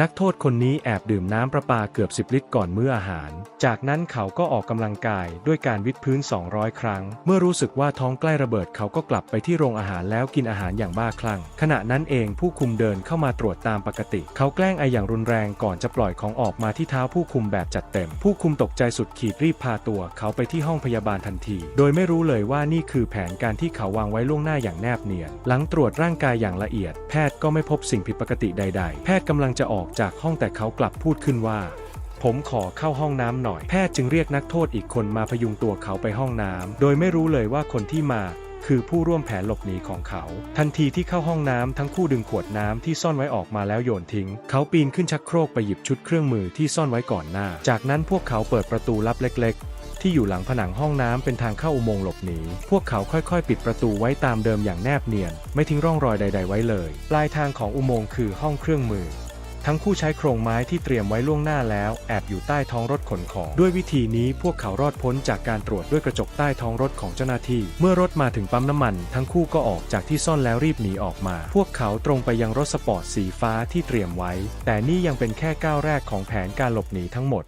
นักโทษคนนี้แอบดื่มน้ำประปาเกือบ 10 ลิตรก่อนมื้ออาหาร จากนั้นเขาก็ออกกำลังกายด้วยการวิดพื้น 200 ครั้ง เมื่อรู้สึกว่าท้องใกล้ระเบิดเขาก็กลับไปที่โรงอาหารแล้วกินอาหารอย่างบ้าคลั่ง ขณะนั้นเองผู้คุมเดินเข้ามาตรวจตามปกติ เขาแกล้งไออย่างรุนแรงก่อนจะปล่อยของออกมาที่เท้าผู้คุมแบบจัดเต็ม ผู้คุมตกใจสุดขีดรีบพาตัวเขาไปที่ห้องพยาบาลทันที โดยไม่รู้เลยว่านี่คือแผนการที่เขาวางไว้ล่วงหน้าอย่างแนบเนียน หลังตรวจร่างกายอย่างละเอียด แพทย์ก็ไม่พบสิ่งผิดปกติใด ๆ แพทย์กำลังจะออกจากห้องแต่เขากลับพูดขึ้นว่า ผมขอเข้าห้องน้ำหน่อย แพทย์จึงเรียกนักโทษอีกคนมาพยุงตัวเขาไปห้องน้ำโดยไม่รู้เลยว่าคนที่มาคือผู้ร่วมแผนหลบหนีของเขา ทันทีที่เข้าห้องน้ำทั้งคู่ดึงขวดน้ำที่ซ่อนไว้ออกมาแล้วโยนทิ้ง เขาปีนขึ้นชักโครกไปหยิบชุดเครื่องมือที่ซ่อนไว้ก่อนหน้า จากนั้นพวกเขาเปิดประตูลับเล็ก ๆ ที่อยู่หลังผนังห้องน้ำเป็นทางเข้าอุโมงค์หลบหนี พวกเขาค่อยๆ ปิดประตูไว้ตามเดิมอย่างแนบเนียน ไม่ทิ้งร่องรอยใด ๆ ไว้เลย ปลายทางของอุโมงค์คือห้องเครื่องมือ ทั้งคู่ใช้โครงไม้ที่เตรียมไว้ล่วงหน้าแล้วแอบอยู่ใต้ท้องรถขนของ ด้วยวิธีนี้พวกเขารอดพ้นจากการตรวจด้วยกระจกใต้ท้องรถของเจ้าหน้าที่ เมื่อรถมาถึงปั๊มน้ำมัน ทั้งคู่ก็ออกจากที่ซ่อนแล้วรีบหนีออกมา พวกเขาตรงไปยังรถสปอร์ตสีฟ้าที่เตรียมไว้ แต่นี่ยังเป็นแค่ก้าวแรกของแผนการหลบหนีทั้งหมด